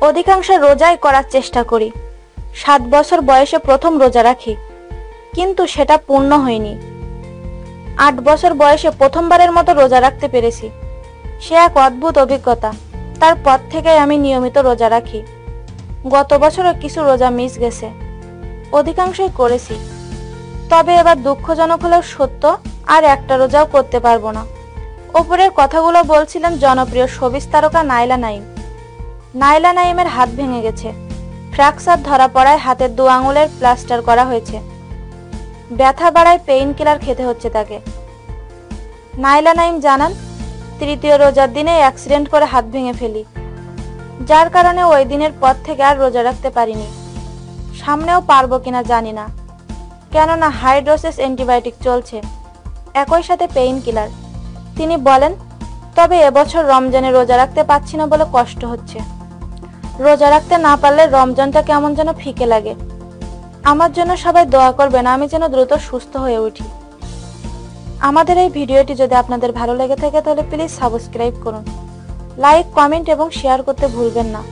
অধিকাংশ রোজাই করার চেষ্টা করি। সাত বছর বয়সে প্রথম রোজা রাখি। কিন্তু সেটা পূর্ণ হয়নি। আট বছর বয়সে প্রথমবারের মতো রোজা রাখতে পেরেছি। সে এক অদ্ভুত অভিজ্ঞতা। তারপর থেকে আমি নিয়মিত রোজা রাখি। গত বছরও কিছু রোজা মিস গেছে। অধিকাংশই করেছি। তবে এবার দুঃখজনক হলেও সত্য, আর একটা রোজাও করতে পারব না। ওপরের কথাগুলো বলছিলেন জনপ্রিয় সবিস তারকা নাইলা নাইম নাইলা নাইমের হাত ভেঙে গেছে। ফ্র্যাকচার ধরা পড়ায় হাতের দু আঙুলের প্লাস্টার করা হয়েছে। ব্যথা বাড়ায় পেইন কিলার খেতে হচ্ছে তাকে। নাইলা নাইম জানান, তৃতীয় রোজার দিনে অ্যাক্সিডেন্ট করে হাত ভেঙে ফেলি। যার কারণে ওই দিনের পর থেকে আর রোজা রাখতে পারিনি। সামনেও পারব কিনা জানি না। কেননা হাই ডোসেস অ্যান্টিবায়োটিক চলছে। একই সাথে পেইন কিলার। তিনি বলেন, তবে এবছর রমজানে রোজা রাখতে পারছি না বলে কষ্ট হচ্ছে। রোজা রাখতে না পারলে রমজানটা কেমন যেন ফিকে লাগে। আমার জন্য সবাই দোয়া করবেন, আমি যেন দ্রুত সুস্থ হয়ে উঠি। আমাদের এই ভিডিওটি যদি আপনাদের ভালো লেগে থাকে, তাহলে প্লিজ সাবস্ক্রাইব করুন। লাইক, কমেন্ট এবং শেয়ার করতে ভুলবেন না।